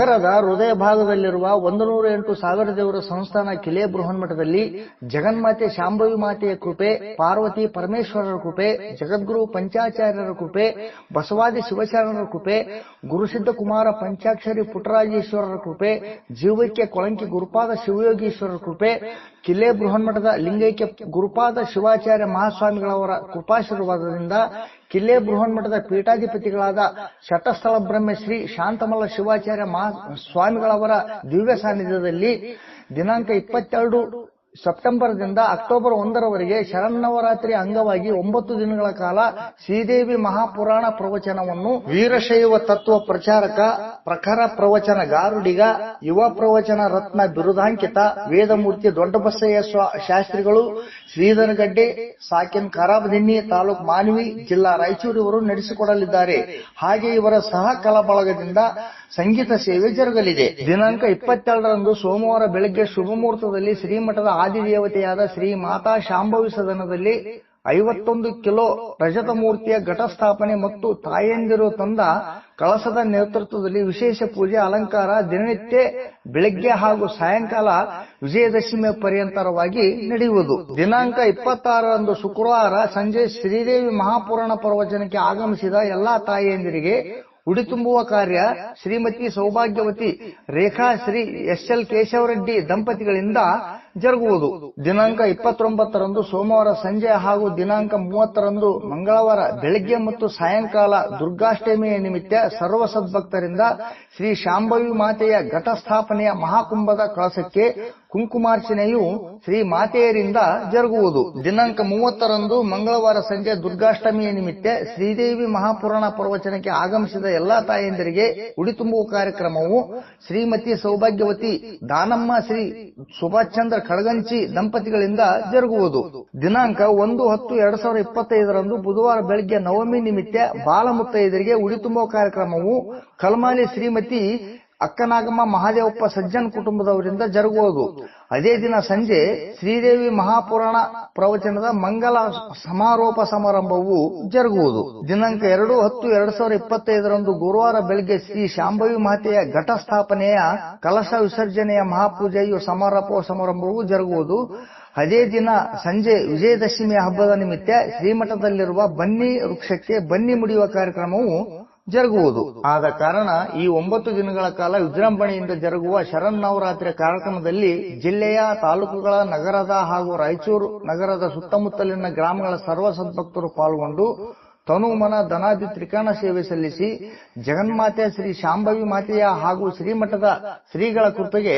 ನಗರದ ಹೃದಯ ಭಾಗದಲ್ಲಿರುವ ಒಂದು ನೂರ ಎಂಟು ಸಾವಿರ ದೇವರ ಸಂಸ್ಥಾನ ಕಿಲೆ ಬೃಹನ್ಮಠದಲ್ಲಿ ಜಗನ್ಮಾತೆ ಶಾಂಭವಿ ಮಾತೆಯ ಕೃಪೆ, ಪಾರ್ವತಿ ಪರಮೇಶ್ವರರ ಕೃಪೆ, ಜಗದ್ಗುರು ಪಂಚಾಚಾರ್ಯರ ಕೃಪೆ, ಬಸವಾದಿ ಶಿವಾಚಾರ್ಯರ ಕೃಪೆ ಗುರುಸಿದ್ಧ ಕುಮಾರ ಪಂಚಾಕ್ಷರಿ ಪುಟ್ಟರಾಜೇಶ್ವರರ ಕೃಪೆ, ಜೀವೈಕ್ಯ ಕೊಳಂಕಿ ಗುರುಪಾದ ಶಿವಯೋಗೀಶ್ವರರ ಕೃಪೆ, ಕಿಲೆ ಬೃಹನ್ಮಠದ ಲಿಂಗೈಕ್ಯ ಗುರುಪಾದ ಶಿವಾಚಾರ್ಯ ಮಹಾಸ್ವಾಮಿಗಳವರ ಕೃಪಾಶೀರ್ವಾದದಿಂದ ಕಿಲ್ಲೆ ಬೃಹನ್ಮಠದ ಪೀಠಾಧಿಪತಿಗಳಾದ ಶತಸ್ಥಳ ಬ್ರಹ್ಮಶ್ರೀ ಶಾಂತಮಲ್ಲ ಶಿವಾಚಾರ್ಯ ಮಹಾ ಸ್ವಾಮಿಗಳವರ ದಿವ್ಯ ಸಾನ್ನಿಧ್ಯದಲ್ಲಿ ದಿನಾಂಕ ಇಪ್ಪತ್ತೆರಡು ಸೆಪ್ಟೆಂಬರ್ದಿಂದ ಅಕ್ಟೋಬರ್ ಒಂದರವರೆಗೆ ಶರನ್ನವರಾತ್ರಿ ಅಂಗವಾಗಿ ಒಂಬತ್ತು ದಿನಗಳ ಕಾಲ ಶ್ರೀದೇವಿ ಮಹಾಪುರಾಣ ಪ್ರವಚನವನ್ನು ವೀರಶೈವ ತತ್ವ ಪ್ರಚಾರಕ, ಪ್ರಖರ ಪ್ರವಚನ ಗಾರುಡಿಗ, ಯುವ ಪ್ರವಚನ ರತ್ನ ಬಿರುದಾಂಕಿತ, ವೇದಮೂರ್ತಿ ದೊಡ್ಡಬಸಯ್ಯ ಶಾಸ್ತ್ರಿಗಳು ಶ್ರೀಧರಗಡ್ಡೆ ಸಾಕಿನ್ ಖರಾಬದಿನ್ನಿ ತಾಲೂಕ್ ಮಾನ್ವಿ, ಜಿಲ್ಲಾ ರಾಯಚೂರು ಇವರು ನಡೆಸಿಕೊಡಲಿದ್ದಾರೆ. ಹಾಗೆ ಇವರ ಸಹ ಕಲಾ ಬಳಗದಿಂದ ಸಂಗೀತ ಸೇವೆ ಜರುಗಲಿದೆ. ದಿನಾಂಕ ಇಪ್ಪತ್ತೆರಡರಂದು ಸೋಮವಾರ ಬೆಳಗ್ಗೆ ಶುಭ ಮುಹೂರ್ತದಲ್ಲಿ ಶ್ರೀಮಠದ ಆದಿದೇವತೆಯಾದ ಶ್ರೀ ಮಾತಾ ಶಾಂಭವಿ ಸದನದಲ್ಲಿ ಐವತ್ತೊಂದು ಕಿಲೋ ರಜತ ಮೂರ್ತಿಯ ಘಟಸ್ಥಾಪನೆ ಮತ್ತು ತಾಯಂದಿರು ತಂದ ಕಳಸದ ನೇತೃತ್ವದಲ್ಲಿ ವಿಶೇಷ ಪೂಜೆ, ಅಲಂಕಾರ, ದಿನನಿತ್ಯ, ಬೆಳಗ್ಗೆ ಹಾಗೂ ಸಾಯಂಕಾಲ ವಿಜಯದಶಮಿ ಪರ್ಯಂತರವಾಗಿ ನಡೆಯುವುದು. ದಿನಾಂಕ ಇಪ್ಪತ್ತಾರರಂದು ಶುಕ್ರವಾರ ಸಂಜೆ ಶ್ರೀದೇವಿ ಮಹಾಪುರಾಣ ಪ್ರವಚನಕ್ಕೆ ಆಗಮಿಸಿದ ಎಲ್ಲಾ ತಾಯಿಯಂದಿರಿಗೆ ಉಡಿ ತುಂಬುವ ಕಾರ್ಯ ಶ್ರೀಮತಿ ಸೌಭಾಗ್ಯವತಿ ರೇಖಾ ಶ್ರೀ ಎಸ್ ಎಲ್ ಕೇಶವರೆಡ್ಡಿ ದಂಪತಿಗಳಿಂದ ಜರುಗುವುದು. ದಿನಾಂಕ ಇಪ್ಪತ್ತೊಂಬತ್ತರಂದು ಸೋಮವಾರ ಸಂಜೆ ಹಾಗೂ ದಿನಾಂಕ ಮೂವತ್ತರಂದು ಮಂಗಳವಾರ ಬೆಳಗ್ಗೆ ಮತ್ತು ಸಾಯಂಕಾಲ ದುರ್ಗಾಷ್ಟಮಿಯ ನಿಮಿತ್ತ ಸರ್ವ ಸದ್ಭಕ್ತರಿಂದ ಶ್ರೀ ಶಾಂಭವಿ ಮಾತೆಯ ಘಟಸ್ಥಾಪನೆಯ ಮಹಾಕುಂಭದ ಕಳಸಕ್ಕೆ ಕುಂಕುಮಾರ್ಚನೆಯು ಶ್ರೀ ಮಾತೆಯರಿಂದ ಜರುಗುವುದು. ದಿನಾಂಕ ಮೂವತ್ತರಂದು ಮಂಗಳವಾರ ಸಂಜೆ ದುರ್ಗಾಷ್ಟಮಿಯ ನಿಮಿತ್ತ ಶ್ರೀದೇವಿ ಮಹಾಪುರಾಣ ಪ್ರವಚನಕ್ಕೆ ಆಗಮಿಸಿದ ಎಲ್ಲಾ ತಾಯಂದಿರಿಗೆ ಉಡಿ ತುಂಬುವ ಕಾರ್ಯಕ್ರಮವು ಶ್ರೀಮತಿ ಸೌಭಾಗ್ಯವತಿ ದಾನಮ್ಮ ಶ್ರೀ ಸುಭಾಷ್ ಚಂದ್ರ ಖಡಗಂಚಿ ದಂಪತಿಗಳಿಂದ ಜರುಗುವುದು. ದಿನಾಂಕ ಒಂದು ಹತ್ತು ಎರಡ್ ಸಾವಿರದ ಇಪ್ಪತ್ತೈದರಂದು ಬುಧವಾರ ಬೆಳಗ್ಗೆ ನವಮಿ ನಿಮಿತ್ತ ಬಾಲ ಮುತ್ತೈದರಿಗೆ ಉಡಿ ತುಂಬುವ ಕಾರ್ಯಕ್ರಮವು ಕಲ್ಮಾಲಿ ಶ್ರೀಮತಿ ಅಕ್ಕನಾಗಮ್ಮ ಮಹಾದೇವಪ್ಪ ಸಜ್ಜನ್ ಕುಟುಂಬದವರಿಂದ ಜರುಗುವುದು. ಅದೇ ದಿನ ಸಂಜೆ ಶ್ರೀದೇವಿ ಮಹಾಪುರಾಣ ಪ್ರವಚನದ ಮಂಗಲ ಸಮಾರೋಪ ಸಮಾರಂಭವು ಜರುಗುವುದು. ದಿನಾಂಕ ಎರಡು ಹತ್ತು ಎರಡ್ ಸಾವಿರದ ಇಪ್ಪತ್ತೈದರಂದು ಗುರುವಾರ ಬೆಳಗ್ಗೆ ಶ್ರೀ ಶಾಂಭವಿ ಮಾತೆಯ ಘಟಸ್ಥಾಪನೆಯ ಕಲಶ ವಿಸರ್ಜನೆಯ ಮಹಾಪೂಜೆಯು ಸಮಾರೋಪ ಸಮಾರಂಭವು ಜರುಗುವುದು. ಅದೇ ದಿನ ಸಂಜೆ ವಿಜಯದಶಮಿಯ ಹಬ್ಬದ ನಿಮಿತ್ತ ಶ್ರೀಮಠದಲ್ಲಿರುವ ಬನ್ನಿ ವೃಕ್ಷಕ್ಕೆ ಬನ್ನಿ ಮುಡಿಯುವ ಕಾರ್ಯಕ್ರಮವು ಜರುಗುವುದು. ಆದ ಕಾರಣ ಈ ಒಂಬತ್ತು ದಿನಗಳ ಕಾಲ ವಿಜೃಂಭಣೆಯಿಂದ ಜರುಗುವ ಶರನ್ನವರಾತ್ರಿ ಕಾರ್ಯಕ್ರಮದಲ್ಲಿ ಜಿಲ್ಲೆಯ ತಾಲೂಕುಗಳ ನಗರದ ಹಾಗೂ ರಾಯಚೂರು ನಗರದ ಸುತ್ತಮುತ್ತಲಿನ ಗ್ರಾಮಗಳ ಸರ್ವ ಸದ್ಭಕ್ತರು ಪಾಲ್ಗೊಂಡು ತನು ಮನ ಧನಾದಿ ತ್ರಿಕರಣ ಸೇವೆ ಸಲ್ಲಿಸಿ ಜಗನ್ಮಾತೆ ಶ್ರೀ ಶಾಂಭವಿ ಮಾತೆಯ ಹಾಗೂ ಶ್ರೀಮಠದ ಶ್ರೀಗಳ ಕೃಪೆಗೆ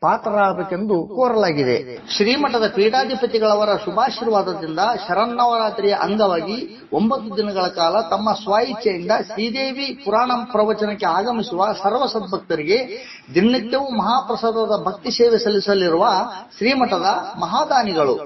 ಪಾತ್ರರಾಗಬೇಕೆಂದು ಕೋರಲಾಗಿದೆ. ಶ್ರೀಮಠದ ಪೀಠಾಧಿಪತಿಗಳವರ ಶುಭಾಶೀರ್ವಾದದಿಂದ ಶರನ್ನವರಾತ್ರಿಯ ಅಂಗವಾಗಿ ಒಂಬತ್ತು ದಿನಗಳ ಕಾಲ ತಮ್ಮ ಸ್ವಇಚ್ಛೆಯಿಂದ ಶ್ರೀದೇವಿ ಪುರಾಣ ಪ್ರವಚನಕ್ಕೆ ಆಗಮಿಸುವ ಸರ್ವ ಸದ್ಭಕ್ತರಿಗೆ ದಿನನಿತ್ಯವೂ ಮಹಾಪ್ರಸಾದದ ಭಕ್ತಿ ಸೇವೆ ಸಲ್ಲಿಸಲಿರುವ ಶ್ರೀಮಠದ ಮಹಾದಾನಿಗಳು.